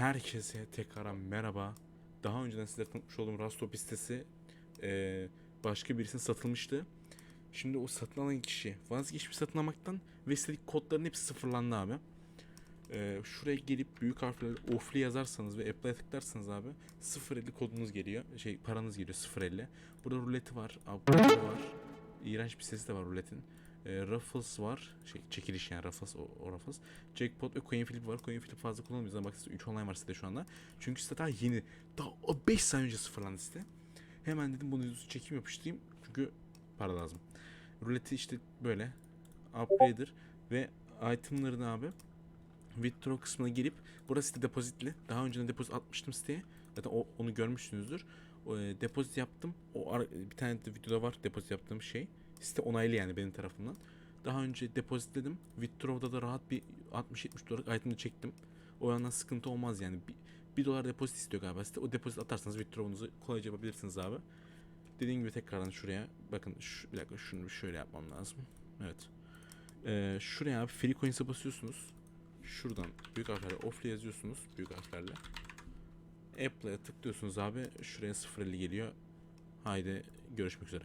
Herkese tekrar merhaba. Daha önceden size tanıtmış olduğum Rastop sitesi eee, başka birisine satılmıştı. Şimdi o satın alan kişi vazgeçmiş satın almaktan ve istedik kodların hepsi sıfırlandı abi. Eee, şuraya gelip büyük harflerle ofli yazarsanız ve apply'a tıklarsanız abi 0.50 kodunuz geliyor. Şey paranız geliyor 0.50. Burada ruleti var, upgrade var. İğrenç bir sesi de var ruletin. E, Ruffles var. Şey, çekiliş yani Ruffles o, o Ruffles. Jackpot ve Coin Flip var. Coin Flip fazla kullanmıyoruz ama bak 3 online var sitede şu anda. Çünkü site daha yeni. Daha o 5 saniye önce sıfırlandı site. Hemen dedim bunu çekim yapıştırayım. Çünkü para lazım. Ruleti işte böyle. Upgrader ve itemlarını abi withdraw kısmına gelip burası site depozitli. Daha önceden depozit atmıştım siteye. Zaten o, onu görmüşsünüzdür. O, e, depozit yaptım. O ara- bir tane de videoda var depozit yaptığım şey. Site onaylı yani benim tarafımdan. Daha önce depozitledim. Withdraw'da da rahat bir 60-70 dolar item'ı çektim. O yandan sıkıntı olmaz yani. 1 dolar depozit istiyor galiba site. O depozit atarsanız withdraw'unuzu kolayca yapabilirsiniz abi. Dediğim gibi tekrardan şuraya bakın şu, bir dakika şunu şöyle yapmam lazım. Evet. Ee, şuraya abi free coins'e basıyorsunuz. Şuradan büyük harflerle off'le yazıyorsunuz. Büyük harflerle. Apple'a tıklıyorsunuz abi. Şuraya 0.50 geliyor. Haydi görüşmek üzere.